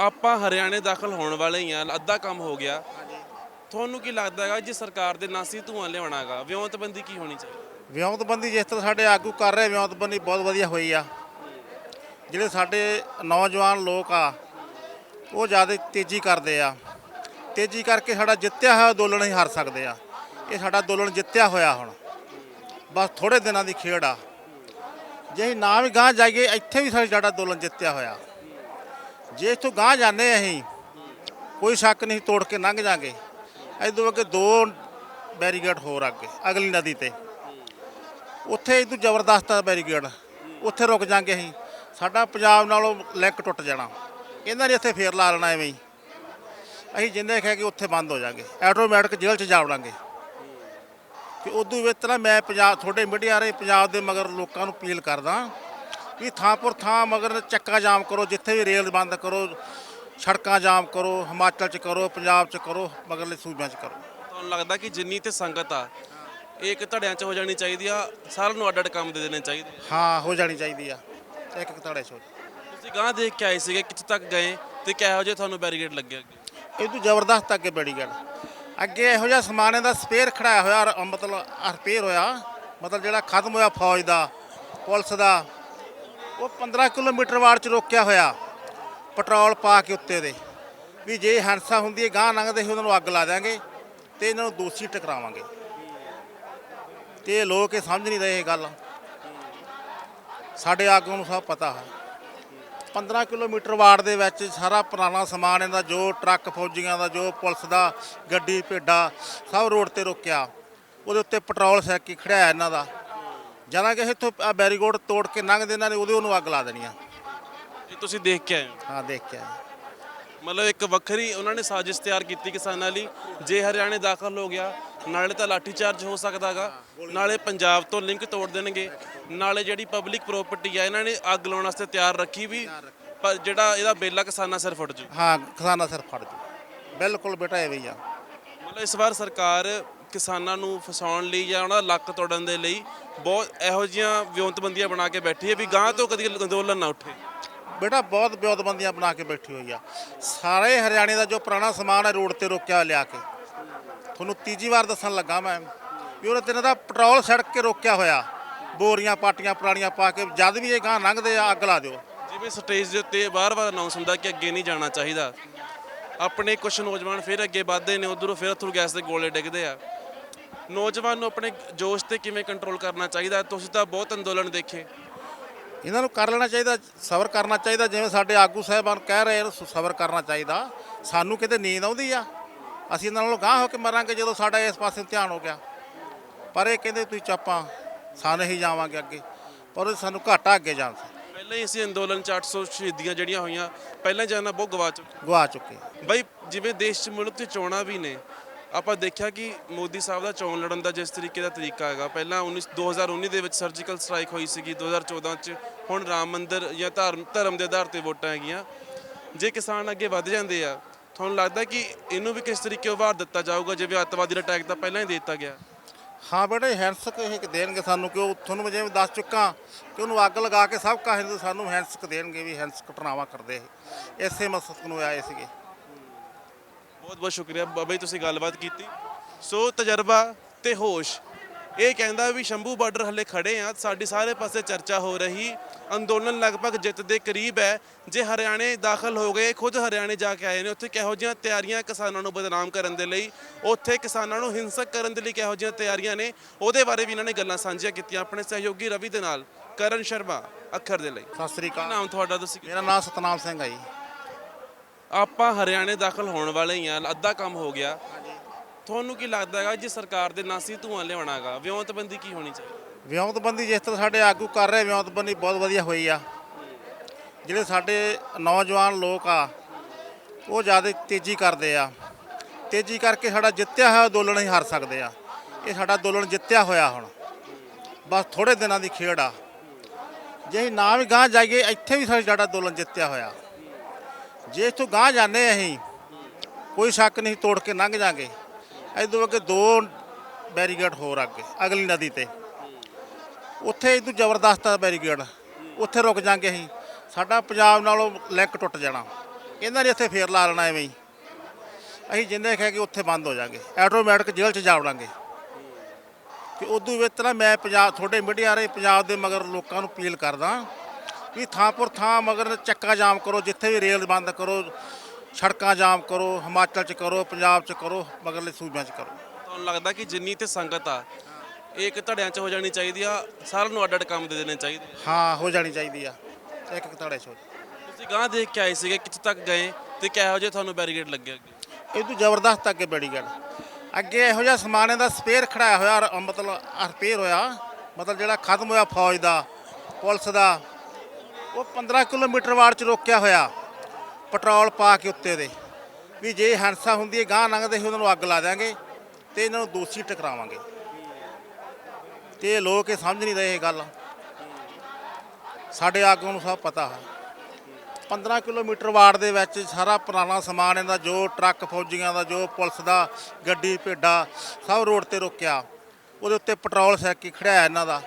ਆਪਾਂ ਹਰਿਆਣੇ ਦਾਖਲ ਹੋਣ ਵਾਲੇ ਹੀ ਆ, ਅੱਧਾ ਕੰਮ ਹੋ ਗਿਆ। ਤੁਹਾਨੂੰ ਕੀ ਲੱਗਦਾ ਹੈਗਾ ਜੇ ਸਰਕਾਰ ਦੇ ਨਾਸੀ ਧੂਆਂ ਲਿਆਉਣਾਗਾ? ਵਿਉਂਤਬੰਦੀ ਕੀ ਹੋਣੀ ਚਾਹੀਦੀ? ਵਿਉਂਤਬੰਦੀ ਜਿਸ ਤਰ੍ਹਾਂ ਸਾਡੇ ਆਗੂ ਕਰ ਰਹੇ, ਵਿਉਂਤਬੰਦੀ ਬਹੁਤ ਵਧੀਆ ਹੋਈ ਆ। ਜਿਹੜੇ ਸਾਡੇ ਨੌਜਵਾਨ ਲੋਕ ਆ, ਉਹ ਜ਼ਿਆਦਾ ਤੇਜ਼ੀ ਕਰਦੇ ਆ। ਤੇਜ਼ੀ ਕਰਕੇ ਸਾਡਾ ਜਿੱਤਿਆ ਹੋਇਆ ਅੰਦੋਲਨ ਹੀ ਹਾਰ ਸਕਦੇ ਆ। ਇਹ ਸਾਡਾ ਅੰਦੋਲਨ ਜਿੱਤਿਆ ਹੋਇਆ ਹੁਣ। ਬਸ ਥੋੜੇ ਦਿਨਾਂ ਦੀ ਖੇਡ ਆ। ਜੇ ਅਸੀਂ ਨਾ ਵੀ ਗਾਂ ਜਾਈਏ, ਇੱਥੇ ਵੀ ਸਾਡਾ ਅੰਦੋਲਨ ਜਿੱਤਿਆ ਹੋਇਆ। ਜੇ ਇੱਥੋਂ ਗਾਂ ਜਾਂਦੇ ਅਸੀਂ, ਕੋਈ ਸ਼ੱਕ ਨਹੀਂ ਤੋੜ ਕੇ ਲੰਘ ਜਾਾਂਗੇ। ਇਦੋਂ ਅੱਗੇ ਦੋ ਬੈਰੀਗੇਡ ਹੋਰ ਅੱਗੇ, ਅਗਲੀ ਨਦੀ ਤੇ। ਉੱਥੇ ਇਦੋਂ ਜ਼ਬਰਦਸਤ ਆ ਬੈਰੀਗੇਡ ਉੱਥੇ ਰੁਕ ਜਾਾਂਗੇ ਅਸੀਂ। ਸਾਡਾ ਪੰਜਾਬ ਨਾਲੋਂ ਲਿੰਕ ਟੁੱਟ ਜਾਣਾ। ਇਹਨਾਂ ਨੇ ਇੱਥੇ ਫੇਰ ਲਾ ਲੈਣਾ ਐਵੇਂ ਹੀ। ਅਸੀਂ ਜਿੰਨੇ ਕਹਿ ਕੇ ਉੱਥੇ ਬੰਦ ਹੋ ਜਾਾਂਗੇ। ਆਟੋਮੈਟਿਕ ਜੇਲ੍ਹ 'ਚ ਜਾ ਵੜਾਂਗੇ ਕਿ ਉਦੋਂ ਵਿੱਚ ਨਾ ਮੈਂ ਪੰਜਾਬ, ਤੁਹਾਡੇ ਮੀਡੀਆ ਰਾਹੀਂ ਪੰਜਾਬ ਦੇ ਮਗਰ ਲੋਕਾਂ ਨੂੰ ਅਪੀਲ ਕਰਦਾ ਵੀ ਥਾਂਪੁਰ ਥਾਂ ਮਗਰ ਚੱਕਾ ਜਾਮ ਕਰੋ ਜਿੱਥੇ ਵੀ ਰੇਲ ਬੰਦ ਕਰੋ ਸੜਕਾਂ ਜਾਮ ਕਰੋ ਹਿਮਾਚਲ 'ਚ ਕਰੋ ਪੰਜਾਬ 'ਚ ਕਰੋ ਮਗਰਲੇ ਸੂਬਿਆਂ 'ਚ ਕਰੋ। ਤੁਹਾਨੂੰ ਲੱਗਦਾ ਕਿ ਜਿੰਨੀ ਤੇ ਸੰਗਤ ਆ ਇਹ ਇੱਕ ਧੜਿਆਂ 'ਚ ਹੋ ਜਾਣੀ ਚਾਹੀਦੀ ਆ ਸਾਰਿਆਂ ਨੂੰ ਅੱਡ ਅੱਡ ਕੰਮ ਦੇ ਦੇਣੇ ਚਾਹੀਦੇ? ਹਾਂ ਹੋ ਜਾਣੀ ਚਾਹੀਦੀ ਆ ਇੱਕ ਇੱਕ ਧੜੇ ਸੋਚ ਤੁਸੀਂ ਗਾਂ ਦੇਖ ਕੇ ਆਏ ਸੀਗੇ ਕਿੱਥੇ ਤੱਕ ਗਏ ਤੇ ਕਿਹੋ ਜਿਹੇ ਤੁਹਾਨੂੰ ਬੈਰੀਕੇਡ ਲੱਗੇ ਅੱਗੇ? ਇਹ ਤੋਂ ਜ਼ਬਰਦਸਤ ਅੱਗੇ ਬੜੀ ਗੱਲ ਅੱਗੇ ਇਹੋ ਜਿਹਾ ਸਮਾਨ ਇਹਦਾ ਸਪੇਅਰ ਖੜਾਇਆ ਹੋਇਆ ਮਤਲਬ ਰਿਪੇਅਰ ਹੋਇਆ ਮਤਲਬ ਜਿਹੜਾ ਖਤਮ ਹੋਇਆ ਫੌਜ ਦਾ ਪੁਲਿਸ ਦਾ ਉਹ 15 ਕਿਲੋਮੀਟਰ ਵਾਰ ਚ ਰੋਕਿਆ ਹੋਇਆ, ਪੈਟਰੋਲ ਪਾ ਕੇ ਉੱਤੇ ਦੇ। ਵੀ ਜੇ ਹੰਸਾ ਹੁੰਦੀ ਹੈ ਗਾਂ ਲੰਘਦੇ ਸੀ, ਉਹਨਾਂ ਨੂੰ ਅੱਗ ਲਾ ਦਿਆਂਗੇ ਤੇ ਇਹਨਾਂ ਨੂੰ ਦੋਸ਼ੀ ਟਕਰਾਵਾਂਗੇ। ਤੇ ਲੋਕ ਇਹ ਸਮਝ ਨਹੀਂ ਰਹੇ ਇਹ ਗੱਲ। ਸਾਡੇ ਆਗੂ ਨੂੰ ਸਭ ਪਤਾ ਹੈ। 15 ਕਿਲੋਮੀਟਰ ਵਾਰਡ ਦੇ ਵਿੱਚ ਸਾਰਾ ਪੁਰਾਣਾ ਸਮਾਨ ਇਹਦਾ, ਜੋ ਟਰੱਕ ਫੌਜੀਆਂ ਦਾ, ਜੋ ਪੁਲਿਸ ਦਾ, ਗੱਡੀ, ਭੇਡਾ, ਸਭ ਰੋਡ ਤੇ ਰੋਕਿਆ। ਉਹਦੇ ਉੱਤੇ ਪੈਟਰੋਲ ਸੈਕ ਕੇ ਖੜਿਆ ਇਹਨਾਂ ਦਾ। ਜਦੋਂ ਕਿ ਇੱਥੋਂ ਆਹ ਬੈਰੀਗੋਡ ਤੋੜ ਕੇ ਲੰਘਦੇ ਇਹਨਾਂ ਨੇ ਉਹਦੇ ਉਹਨੂੰ ਅੱਗ ਲਾ ਦੇਣੀ ਆ। ਇਹ ਤੁਸੀਂ ਦੇਖ ਕੇ ਆਏ ਹੋ? ਹਾਂ ਦੇਖ ਕੇ ਆਏ। ਮਤਲਬ ਇੱਕ ਵੱਖਰੀ ਉਹਨਾਂ ਨੇ ਸਾਜ਼ਿਸ਼ ਤਿਆਰ ਕੀਤੀ ਕਿਸਾਨਾਂ ਲਈ ਜੇ ਹਰਿਆਣੇ ਦਾਖਲ ਹੋ ਗਿਆ ਨਾਲੇ ਤਾਂ ਲਾਠੀ ਚਾਰਜ ਹੋ ਸਕਦਾਗਾ ਨਾਲੇ ਪੰਜਾਬ ਤੋਂ ਲਿੰਕ ਤੋੜ ਦੇਣਗੇ ਨਾਲੇ ਜਿਹੜੀ ਪਬਲਿਕ ਪ੍ਰਾਪਰਟੀ ਆ ਇਹਨਾਂ ਨੇ ਅੱਗ ਲਾਉਣ ਵਾਸਤੇ ਤਿਆਰ ਰੱਖੀ ਵੀ ਪਰ ਜਿਹੜਾ ਇਹਦਾ ਬੇਲਾ ਕਿਸਾਨਾਂ ਸਿਰ ਫੁੱਟ ਜੂ। ਹਾਂ ਕਿਸਾਨਾਂ ਸਿਰ ਫੜ ਜੂ। ਬਿਲਕੁਲ ਬੇਟਾ ਐਵੇਂ ਹੀ ਆ। ਮਤਲਬ ਇਸ ਵਾਰ ਸਰਕਾਰ ਕਿਸਾਨਾਂ ਨੂੰ ਫਸਾਉਣ ਲਈ ਜਾਂ ਉਹਨਾਂ ਦਾ ਲੱਕ ਤੋੜਨ ਦੇ ਲਈ ਬਹੁਤ ਇਹੋ ਜਿਹੀਆਂ ਵਿਉਂਤਬੰਦੀਆਂ ਬਣਾ ਕੇ ਬੈਠੀ ਹੈ ਵੀ ਗਾਂ ਤੋਂ ਕਦੀ ਅੰਦੋਲਨ ਨਾ ਉੱਠੇ। ਬੇਟਾ ਬਹੁਤ ਬਿਉਤਬੰਦੀਆਂ ਬਣਾ ਕੇ ਬੈਠੀ ਹੋਈ ਆ। ਸਾਰੇ ਹਰਿਆਣੇ ਦਾ ਜੋ ਪੁਰਾਣਾ ਸਮਾਨ ਹੈ ਰੋਡ ਤੇ ਰੋਕਿਆ ਲਿਆ ਕੇ। ਤੁਹਾਨੂੰ ਤੀਜੀ ਵਾਰ ਦੱਸਣ ਲੱਗਾ ਮੈਂ ਵੀ ਉਹਨੇ ਤਿੰਨ ਦਾ ਪੈਟਰੋਲ ਸੜਕ ਕੇ ਰੋਕਿਆ ਹੋਇਆ। ਬੋਰੀਆਂ ਪਾਟੀਆਂ ਪੁਰਾਣੀਆਂ ਪਾ ਕੇ ਜਦ ਵੀ ਇਹ ਗਾਂ ਲੰਘਦੇ ਆ ਅੱਗ ਲਾ ਦਿਓ। ਜਿਵੇਂ ਸਟੇਜ ਦੇ ਉੱਤੇ ਬਾਰ-ਬਾਰ ਅਨਾਉਂਸ ਹੁੰਦਾ ਕਿ ਅੱਗੇ ਨਹੀਂ ਜਾਣਾ ਚਾਹੀਦਾ। ਆਪਣੇ ਕੁਝ ਨੌਜਵਾਨ ਫਿਰ ਅੱਗੇ ਵੱਧਦੇ ਨੇ ਉਧਰੋਂ ਫਿਰ ਅਥਰੂ ਗੈਸ ਦੇ ਗੋਲੇ ਡਿੱਗਦੇ ਆ। ਨੌਜਵਾਨ ਨੂੰ ਆਪਣੇ ਜੋਸ਼ ਤੇ ਕਿਵੇਂ ਕੰਟਰੋਲ ਕਰਨਾ ਚਾਹੀਦਾ? ਤੁਸੀਂ ਤਾਂ ਬਹੁਤ ਅੰਦੋਲਨ ਦੇਖੇ। ਇਹਨਾਂ ਨੂੰ ਕਰ ਲੈਣਾ ਚਾਹੀਦਾ ਸਬਰ ਕਰਨਾ ਚਾਹੀਦਾ ਜਿਵੇਂ ਸਾਡੇ ਆਗੂ ਸਾਹਿਬਾਨ ਕਹਿ ਰਹੇ ਨੇ ਸਬਰ ਕਰਨਾ ਚਾਹੀਦਾ। ਸਾਨੂੰ ਕਿਤੇ ਨੀਂਦ ਆਉਂਦੀ ਆ? ਅਸੀਂ ਇਹਨਾਂ ਨਾਲੋਂ ਗਾਂਹ ਹੋ ਕੇ ਮਰਾਂਗੇ ਜਦੋਂ ਸਾਡਾ ਇਸ ਪਾਸੇ ਧਿਆਨ ਹੋ ਗਿਆ। ਪਰ ਇਹ ਕਹਿੰਦੇ ਤੁਸੀਂ ਚਾਪਾਂ ਸਾਨੂੰ ਹੀ ਜਾਵਾਂਗੇ ਅੱਗੇ। ਪਰ ਉਹ ਸਾਨੂੰ ਘਾਟਾ ਅੱਗੇ ਜਾਣ ਪਹਿਲਾਂ ਹੀ ਅਸੀਂ ਅੰਦੋਲਨ ਚ 800 ਸ਼ਹੀਦੀਆਂ ਜਿਹੜੀਆਂ ਹੋਈਆਂ ਪਹਿਲਾਂ ਜਾਨਾ ਬਹੁਤ ਗਵਾ ਚੁੱਕੇ। ਗਵਾ ਚੁੱਕੇ। ਬਈ ਜਿਵੇਂ ਦੇਸ਼ 'ਚ ਮੁਲਕ 'ਚ ਚੋਣਾਂ ਵੀ ਨੇ ਆਪਾਂ ਦੇਖਿਆ ਕਿ ਮੋਦੀ ਸਾਹਿਬ ਦਾ ਚੋਣ ਲੜਨ ਦਾ ਜਿਸ ਤਰੀਕੇ ਦਾ ਤਰੀਕਾ ਹੈਗਾ, ਪਹਿਲਾਂ 19 2019 ਦੇ ਵਿੱਚ ਸਰਜੀਕਲ ਸਟ੍ਰਾਈਕ ਹੋਈ ਸੀਗੀ 2014 'ਚ ਹੁਣ ਰਾਮ ਮੰਦਿਰ ਜਾਂ ਧਰਮ ਧਰਮ ਦੇ ਆਧਾਰ ਤੇ ਵੋਟਾਂ ਹੈਗੀਆਂ। ਜੇ ਕਿਸਾਨ ਅੱਗੇ ਵੱਧ ਜਾਂਦੇ ਆ, ਤੁਹਾਨੂੰ ਲੱਗਦਾ ਕਿ ਇਹਨੂੰ ਵੀ ਕਿਸ ਤਰੀਕੇ ਉਭਾਰ ਦਿੱਤਾ ਜਾਊਗਾ? ਜਿਵੇਂ ਅੱਤਵਾਦੀ ਦਾ ਅਟੈਕ ਤਾਂ ਪਹਿਲਾਂ ਹੀ ਦੇ ਦਿੱਤਾ ਗਿਆ। ਹਾਂ, ਬੇਟੇ ਹਿੰਸਕ ਇਹ ਦੇਣਗੇ ਸਾਨੂੰ ਕਿ ਉਹ ਤੁਹਾਨੂੰ ਜਿਵੇਂ ਦੱਸ ਚੁੱਕਾ, ਕਿ ਉਹਨੂੰ ਅੱਗ ਲਗਾ ਕੇ ਸਭ ਕਾਹੇ ਸਾਨੂੰ ਹਿੰਸਕ ਦੇਣਗੇ ਵੀ ਹਿੰਸਕ ਘਟਨਾਵਾਂ ਕਰਦੇ ਇਹ। ਇਸੇ ਮਕਸਦ ਨੂੰ ਆਏ ਸੀਗੇ। ਬਹੁਤ ਬਹੁਤ ਸ਼ੁਕਰੀਆ ਬਾਬਾ ਜੀ ਤੁਸੀਂ ਗੱਲਬਾਤ ਕੀਤੀ। ਸੋ ਤਜਰਬਾ ਤੇ ਹੋਸ਼। ਇਹ ਕਹਿੰਦਾ ਵੀ ਸ਼ੰਭੂ ਬਾਰਡਰ ਹੱਲੇ ਖੜੇ ਆ ਸਾਡੀ ਸਾਰੇ ਪਾਸੇ ਚਰਚਾ ਹੋ ਰਹੀ। ਅੰਦੋਲਨ ਲਗਭਗ ਜਿੱਤ ਦੇ ਕਰੀਬ ਹੈ। ਜੇ ਹਰਿਆਣੇ ਦਾਖਲ ਹੋ ਗਏ ਖੁਦ ਹਰਿਆਣੇ ਜਾ ਕੇ ਆਏ ਨੇ ਉੱਥੇ ਕਿਹੋ ਜਿਹੀਆਂ ਤਿਆਰੀਆਂ ਕਿਸਾਨਾਂ ਨੂੰ ਬਦਨਾਮ ਕਰਨ ਦੇ ਲਈ ਉੱਥੇ ਕਿਸਾਨਾਂ ਨੂੰ ਹਿੰਸਕ ਕਰਨ ਦੇ ਲਈ ਕਿਹੋ ਜਿਹੀਆਂ ਤਿਆਰੀਆਂ ਨੇ ਉਹਦੇ ਬਾਰੇ ਵੀ ਇਹਨਾਂ ਨੇ ਗੱਲਾਂ ਸਾਂਝੀਆਂ ਕੀਤੀਆਂ ਆਪਣੇ ਸਹਿਯੋਗੀ ਰਵੀ ਦੇ ਨਾਲ ਕਰਨ ਸ਼ਰਮਾ ਅੱਖਰ ਦੇ ਲਈ। ਸਤਿ ਸ੍ਰੀ ਅਕਾਲ। ਨਾਮ ਤੁਹਾਡਾ ਤੁਸੀਂ ਮੇਰਾ ਨਾਮ ਸਤਨਾਮ ਸਿੰਘ ਹੈ ਜੀ। ਆਪਾਂ ਹਰਿਆਣੇ ਦਾਖਲ ਹੋਣ ਵਾਲੇ ਹੀ ਆ, ਅੱਧਾ ਕੰਮ ਹੋ ਗਿਆ। ਤੁਹਾਨੂੰ ਕੀ ਲੱਗਦਾ ਹੈਗਾ ਜੇ ਸਰਕਾਰ ਦੇ ਨਾਸੀ ਧੂਆਂ ਲਿਆਉਣਾਗਾ? ਵਿਉਂਤਬੰਦੀ ਕੀ ਹੋਣੀ ਚਾਹੀਦੀ? ਵਿਉਂਤਬੰਦੀ ਜਿਸ ਤਰ੍ਹਾਂ ਸਾਡੇ ਆਗੂ ਕਰ ਰਹੇ, ਵਿਉਂਤਬੰਦੀ ਬਹੁਤ ਵਧੀਆ ਹੋਈ ਆ। ਜਿਹੜੇ ਸਾਡੇ ਨੌਜਵਾਨ ਲੋਕ ਆ, ਉਹ ਜ਼ਿਆਦਾ ਤੇਜ਼ੀ ਕਰਦੇ ਆ। ਤੇਜ਼ੀ ਕਰਕੇ ਸਾਡਾ ਜਿੱਤਿਆ ਹੋਇਆ ਅੰਦੋਲਨ ਹੀ ਹਾਰ ਸਕਦੇ ਆ। ਇਹ ਸਾਡਾ ਅੰਦੋਲਨ ਜਿੱਤਿਆ ਹੋਇਆ ਹੁਣ। ਬਸ ਥੋੜੇ ਦਿਨਾਂ ਦੀ ਖੇਡ ਆ। ਜੇ ਅਸੀਂ ਨਾ ਵੀ ਗਾਂ ਜਾਈਏ, ਇੱਥੇ ਵੀ ਸਾਡਾ ਅੰਦੋਲਨ ਜਿੱਤਿਆ ਹੋਇਆ। ਜੇ ਇੱਥੋਂ ਗਾਂ ਜਾਂਦੇ ਅਸੀਂ, ਕੋਈ ਸ਼ੱਕ ਨਹੀਂ ਤੋੜ ਕੇ ਲੰਘ ਜਾਾਂਗੇ। ਇਦੋਂ ਅੱਗੇ ਦੋ ਬੈਰੀਗੇਡ ਹੋਰ ਅੱਗੇ, ਅਗਲੀ ਨਦੀ ਤੇ। ਉੱਥੇ ਇਦੋਂ ਜ਼ਬਰਦਸਤ ਆ ਬੈਰੀਗੇਡ ਉੱਥੇ ਰੁਕ ਜਾਾਂਗੇ ਅਸੀਂ। ਸਾਡਾ ਪੰਜਾਬ ਨਾਲੋਂ ਲਿੰਕ ਟੁੱਟ ਜਾਣਾ। ਇਹਨਾਂ ਨੇ ਇੱਥੇ ਫੇਰ ਲਾ ਲੈਣਾ ਐਵੇਂ ਹੀ। ਅਸੀਂ ਜਿੰਨੇ ਕਹਿ ਕੇ ਉੱਥੇ ਬੰਦ ਹੋ ਜਾਾਂਗੇ। ਆਟੋਮੈਟਿਕ ਜੇਲ੍ਹ 'ਚ ਜਾ ਵੜਾਂਗੇ। ਤੇ ਉਦੋਂ ਵਿੱਚ ਨਾ ਮੈਂ ਪੰਜਾਬ, ਤੁਹਾਡੇ ਮੀਡੀਆ ਰਾਹੀਂ ਪੰਜਾਬ ਦੇ ਮਗਰ ਲੋਕਾਂ ਨੂੰ ਅਪੀਲ ਕਰਦਾ ਵੀ ਥਾਂਪੁਰ ਥਾਂ ਮਗਰ ਚੱਕਾ ਜਾਮ ਕਰੋ ਜਿੱਥੇ ਵੀ ਰੇਲ ਬੰਦ ਕਰੋ ਸੜਕਾਂ ਜਾਮ ਕਰੋ ਹਿਮਾਚਲ 'ਚ ਕਰੋ ਪੰਜਾਬ 'ਚ ਕਰੋ ਮਗਰਲੇ ਸੂਬਿਆਂ 'ਚ ਕਰੋ। ਤੁਹਾਨੂੰ ਲੱਗਦਾ ਕਿ ਜਿੰਨੀ ਤੇ ਸੰਗਤ ਆ ਇਹ ਇੱਕ ਧੜਿਆਂ 'ਚ ਹੋ ਜਾਣੀ ਚਾਹੀਦੀ ਆ ਸਾਰਿਆਂ ਨੂੰ ਅੱਡ ਅੱਡ ਕੰਮ ਦੇ ਦੇਣੇ ਚਾਹੀਦੇ? ਆ। ਹਾਂ ਹੋ ਜਾਣੀ ਚਾਹੀਦੀ ਆ। ਇੱਕ ਇੱਕ ਧੜੇ ਸੋ ਤੁਸੀਂ ਗਾਂ ਦੇਖ ਕੇ ਆਏ ਸੀਗੇ ਕਿੱਥੇ ਤੱਕ ਗਏ ਤੇ ਕਿਹੋ ਜਿਹੇ ਤੁਹਾਨੂੰ ਬੈਰੀਕੇਡ ਲੱਗੇ ਅੱਗੇ? ਇਹ ਤੋਂ ਜ਼ਬਰਦਸਤ ਅੱਗੇ ਬੈਰੀਕੇਡ। ਅੱਗੇ ਇਹੋ ਜਿਹਾ ਸਮਾਨ ਇਹਦਾ ਸਪੇਅਰ ਖੜਾਇਆ ਹੋਇਆ ਮਤਲਬ ਰਿਪੇਅਰ ਹੋਇਆ। ਮਤਲਬ ਜਿਹੜਾ ਖਤਮ ਹੋਇਆ ਫੌਜ ਦਾ ਪੁਲਿਸ ਦਾ ਉਹ 15 ਕਿਲੋਮੀਟਰ ਵਾਰ ਚ ਰੋਕਿਆ ਹੋਇਆ, ਪੈਟਰੋਲ ਪਾ ਕੇ ਉੱਤੇ ਦੇ। ਵੀ ਜੇ ਹੰਸਾ ਹੁੰਦੀ ਹੈ ਗਾਂ ਲੰਘਦੇ ਸੀ ਉਹਨਾਂ ਨੂੰ ਅੱਗ ਲਾ ਦਿਆਂਗੇ ਤੇ ਇਹਨਾਂ ਨੂੰ ਦੋਸ਼ੀ ਟਕਰਾਵਾਂਗੇ। ਤੇ ਇਹ ਲੋਕ ਇਹ ਸਮਝ ਨਹੀਂ ਰਹੇ ਇਹ ਗੱਲ। ਸਾਡੇ ਆਗੂ ਨੂੰ ਸਭ ਪਤਾ ਹੈ। 15 ਕਿਲੋਮੀਟਰ ਵਾਰਡ ਦੇ ਵਿੱਚ ਸਾਰਾ ਪੁਰਾਣਾ ਸਮਾਨ ਇਹਦਾ, ਜੋ ਟਰੱਕ ਫੌਜੀਆਂ ਦਾ, ਜੋ ਪੁਲਿਸ ਦਾ, ਗੱਡੀ, ਭੇਡਾ, ਸਭ ਰੋਡ ਤੇ ਰੋਕਿਆ। ਉਹਦੇ ਉੱਤੇ ਪੈਟਰੋਲ ਸੈਕੀ ਖੜਿਆ ਇਹਨਾਂ ਦਾ।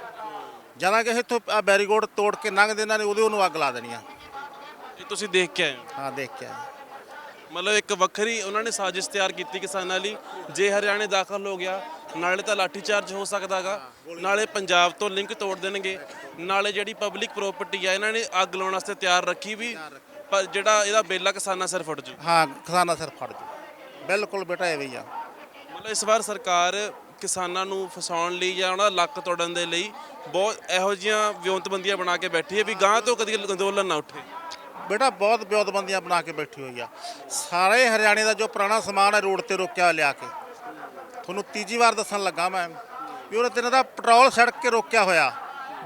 ਜਦੋਂ ਕਿ ਇੱਥੋਂ ਆ ਬੈਰੀਗੋਡ ਤੋੜ ਕੇ ਲੰਘਦੇ ਇਹਨਾਂ ਨੇ ਉਹਦੇ ਉਹਨੂੰ ਅੱਗ ਲਾ ਦੇਣੀ ਆ। ਇਹ ਤੁਸੀਂ ਦੇਖ ਕੇ ਆਏ ਹੋ? ਹਾਂ ਦੇਖ ਕੇ ਆਏ। ਮਤਲਬ ਇੱਕ ਵੱਖਰੀ ਉਹਨਾਂ ਨੇ ਸਾਜ਼ਿਸ਼ ਤਿਆਰ ਕੀਤੀ ਕਿਸਾਨਾਂ ਲਈ ਜੇ ਹਰਿਆਣੇ ਦਾਖਲ ਹੋ ਗਿਆ ਨਾਲੇ ਤਾਂ ਲਾਠੀ ਚਾਰਜ ਹੋ ਸਕਦਾਗਾ ਨਾਲੇ ਪੰਜਾਬ ਤੋਂ ਲਿੰਕ ਤੋੜ ਦੇਣਗੇ ਨਾਲੇ ਜਿਹੜੀ ਪਬਲਿਕ ਪ੍ਰਾਪਰਟੀ ਆ ਇਹਨਾਂ ਨੇ ਅੱਗ ਲਾਉਣ ਵਾਸਤੇ ਤਿਆਰ ਰੱਖੀ ਵੀ ਪਰ ਜਿਹੜਾ ਇਹਦਾ ਬੇਲਾ ਕਿਸਾਨਾਂ ਸਿਰ ਫੁੱਟ ਜੂ। ਹਾਂ ਕਿਸਾਨਾਂ ਸਿਰ ਫੜ ਜੂ। ਬਿਲਕੁਲ ਬੇਟਾ ਐਵੇਂ ਹੀ ਆ। ਮਤਲਬ ਇਸ ਵਾਰ ਸਰਕਾਰ ਕਿਸਾਨਾਂ ਨੂੰ ਫਸਾਉਣ ਲਈ ਜਾਂ ਉਹਨਾਂ ਦਾ ਲੱਕ ਤੋੜਨ ਦੇ ਲਈ ਬਹੁਤ ਇਹੋ ਜਿਹੀਆਂ ਵਿਉਂਤਬੰਦੀਆਂ ਬਣਾ ਕੇ ਬੈਠੀ ਹੈ ਵੀ ਗਾਂ ਤੋਂ ਕਦੀ ਅੰਦੋਲਨ ਨਾ ਉੱਠੇ। ਬੇਟਾ ਬਹੁਤ ਬਿਉਤਬੰਦੀਆਂ ਬਣਾ ਕੇ ਬੈਠੀ ਹੋਈ ਆ। ਸਾਰੇ ਹਰਿਆਣੇ ਦਾ ਜੋ ਪੁਰਾਣਾ ਸਮਾਨ ਹੈ ਰੋਡ ਤੇ ਰੋਕਿਆ ਲਿਆ ਕੇ। ਤੁਹਾਨੂੰ ਤੀਜੀ ਵਾਰ ਦੱਸਣ ਲੱਗਾ ਮੈਂ ਵੀ ਉਹਨੇ ਤਿੰਨ ਦਾ ਪੈਟਰੋਲ ਸੜਕ ਕੇ ਰੋਕਿਆ ਹੋਇਆ।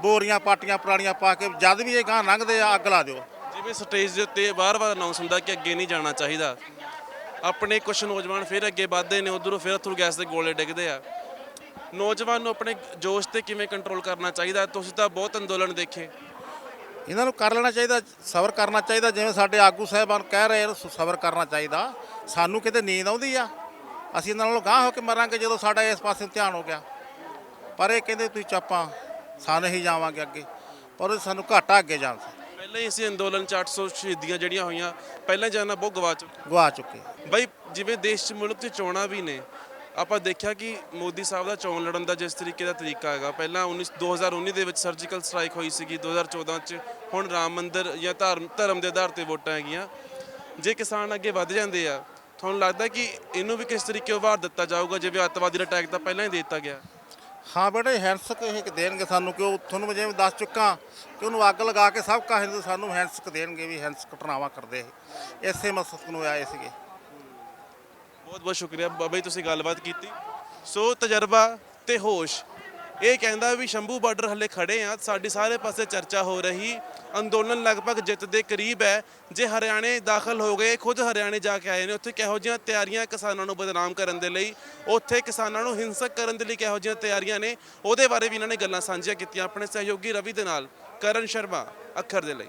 ਬੋਰੀਆਂ ਪਾਟੀਆਂ ਪੁਰਾਣੀਆਂ ਪਾ ਕੇ ਜਦ ਵੀ ਇਹ ਗਾਂ ਲੰਘਦੇ ਆ ਅੱਗ ਲਾ ਦਿਓ। ਜਿਵੇਂ ਸਟੇਜ ਦੇ ਉੱਤੇ ਵਾਰ-ਵਾਰ ਅਨਾਉਂਸ ਹੁੰਦਾ ਕਿ ਅੱਗੇ ਨਹੀਂ ਜਾਣਾ ਚਾਹੀਦਾ। ਆਪਣੇ ਕੁਝ ਨੌਜਵਾਨ ਫਿਰ ਅੱਗੇ ਵੱਧਦੇ ਨੇ ਉਧਰੋਂ ਫਿਰ ਥਰੂ ਗੈਸ ਦੇ ਗੋਲੇ ਡਿੱਗਦੇ ਆ। ਨੌਜਵਾਨ ਨੂੰ ਆਪਣੇ ਜੋਸ਼ ਤੇ ਕਿਵੇਂ ਕੰਟਰੋਲ ਕਰਨਾ ਚਾਹੀਦਾ? ਤੁਸੀਂ ਤਾਂ ਬਹੁਤ ਅੰਦੋਲਨ ਦੇਖੇ। ਇਹਨਾਂ ਨੂੰ ਕਰ ਲੈਣਾ ਚਾਹੀਦਾ ਸਬਰ ਕਰਨਾ ਚਾਹੀਦਾ ਜਿਵੇਂ ਸਾਡੇ ਆਗੂ ਸਾਹਿਬਾਨ ਕਹਿ ਰਹੇ ਨੇ ਸਬਰ ਕਰਨਾ ਚਾਹੀਦਾ। ਸਾਨੂੰ ਕਿਤੇ ਨੀਂਦ ਆਉਂਦੀ ਆ? ਅਸੀਂ ਇਹਨਾਂ ਨਾਲੋਂ ਗਾਂਹ ਹੋ ਕੇ ਮਰਾਂਗੇ ਜਦੋਂ ਸਾਡਾ ਇਸ ਪਾਸੇ ਧਿਆਨ ਹੋ ਗਿਆ। ਪਰ ਇਹ ਕਹਿੰਦੇ ਤੁਸੀਂ ਚਾਪਾਂ ਸਾਨੂੰ ਹੀ ਜਾਵਾਂਗੇ ਅੱਗੇ। ਪਰ ਸਾਨੂੰ ਘਾਟਾ ਅੱਗੇ ਜਾਣ ਤੋਂ ਪਹਿਲਾਂ ਹੀ ਅਸੀਂ ਅੰਦੋਲਨ ਚ 800 ਸ਼ਹੀਦੀਆਂ ਜਿਹੜੀਆਂ ਹੋਈਆਂ ਪਹਿਲਾਂ ਜਾਨਾ ਬਹੁਤ ਗਵਾ ਚੁੱਕੇ। ਗਵਾ ਚੁੱਕੇ। ਬਾਈ ਜਿਵੇਂ ਦੇਸ਼ 'ਚ ਮੁਲਕ 'ਚ ਚੋਣਾਂ ਵੀ ਨੇ ਆਪਾਂ ਦੇਖਿਆ ਕਿ ਮੋਦੀ ਸਾਹਿਬ ਦਾ ਚੋਣ ਲੜਨ ਦਾ ਜਿਸ ਤਰੀਕੇ ਦਾ ਤਰੀਕਾ ਹੈਗਾ, ਪਹਿਲਾਂ 19 2019 ਦੇ ਵਿੱਚ ਸਰਜੀਕਲ ਸਟ੍ਰਾਈਕ ਹੋਈ ਸੀਗੀ 2014 'ਚ ਹੁਣ ਰਾਮ ਮੰਦਿਰ ਜਾਂ ਧਰਮ ਧਰਮ ਦੇ ਆਧਾਰ ਤੇ ਵੋਟਾਂ ਹੈਗੀਆਂ। ਜੇ ਕਿਸਾਨ ਅੱਗੇ ਵੱਧ ਜਾਂਦੇ ਆ, ਤੁਹਾਨੂੰ ਲੱਗਦਾ ਕਿ ਇਹਨੂੰ ਵੀ ਕਿਸ ਤਰੀਕੇ ਉਭਾਰ ਦਿੱਤਾ ਜਾਊਗਾ? ਜਿਵੇਂ ਅੱਤਵਾਦੀ ਅਟੈਕ ਤਾਂ ਪਹਿਲਾਂ ਹੀ ਦੇ ਦਿੱਤਾ ਗਿਆ। ਹਾਂ ਬੇਟੇ ਹੈਂਸਕ ਇਹ ਦੇਣਗੇ ਸਾਨੂੰ, ਕਿ ਉਹ ਤੁਹਾਨੂੰ ਮੈਂ ਜਿਵੇਂ ਦੱਸ ਚੁੱਕਾ, ਕਿ ਉਹਨੂੰ ਅੱਗ ਲਗਾ ਕੇ ਸਭ ਕਾ ਹਿੰਦੂ ਸਾਨੂੰ ਹੈਂਸਕ ਦੇਣਗੇ ਵੀ ਹੈਂਸ ਘਟਨਾਵਾਂ ਕਰਦੇ ਇਸੇ ਮਕਸਦ ਨੂੰ ਆਏ ਸੀਗੇ। ਬਹੁਤ ਬਹੁਤ ਸ਼ੁਕਰੀਆ ਬਾਬਾ ਜੀ, ਤੁਸੀਂ ਗੱਲਬਾਤ ਕੀਤੀ। ਸੋ ਤਜਰਬਾ ਤੇ ਹੋਸ਼। ਇਹ ਕਹਿੰਦਾ ਵੀ ਸ਼ੰਭੂ ਬਾਰਡਰ ਹੱਲੇ ਖੜੇ ਆ, ਸਾਡੀ ਸਾਰੇ ਪਾਸੇ ਚਰਚਾ ਹੋ ਰਹੀ। ਅੰਦੋਲਨ ਲਗਭਗ ਜਿੱਤ ਦੇ ਕਰੀਬ ਹੈ। ਜੇ ਹਰਿਆਣੇ ਦਾਖਲ ਹੋ ਗਏ, ਖੁਦ ਹਰਿਆਣੇ ਜਾ ਕੇ ਆਏ ਨੇ, ਉੱਥੇ ਕਿਹੋ ਜਿਹੀਆਂ ਤਿਆਰੀਆਂ ਕਿਸਾਨਾਂ ਨੂੰ ਬਦਨਾਮ ਕਰਨ ਦੇ ਲਈ, ਉੱਥੇ ਕਿਸਾਨਾਂ ਨੂੰ ਹਿੰਸਕ ਕਰਨ ਦੇ ਲਈ ਕਿਹੋ ਜਿਹੀਆਂ ਤਿਆਰੀਆਂ ਨੇ, ਉਹਦੇ ਬਾਰੇ ਵੀ ਇਹਨਾਂ ਨੇ ਗੱਲਾਂ ਸਾਂਝੀਆਂ ਕੀਤੀਆਂ। ਆਪਣੇ ਸਹਿਯੋਗੀ ਰਵੀ ਦੇ ਨਾਲ ਕਰਨ ਸ਼ਰਮਾ, ਅੱਖਰ ਦੇ ਲਈ।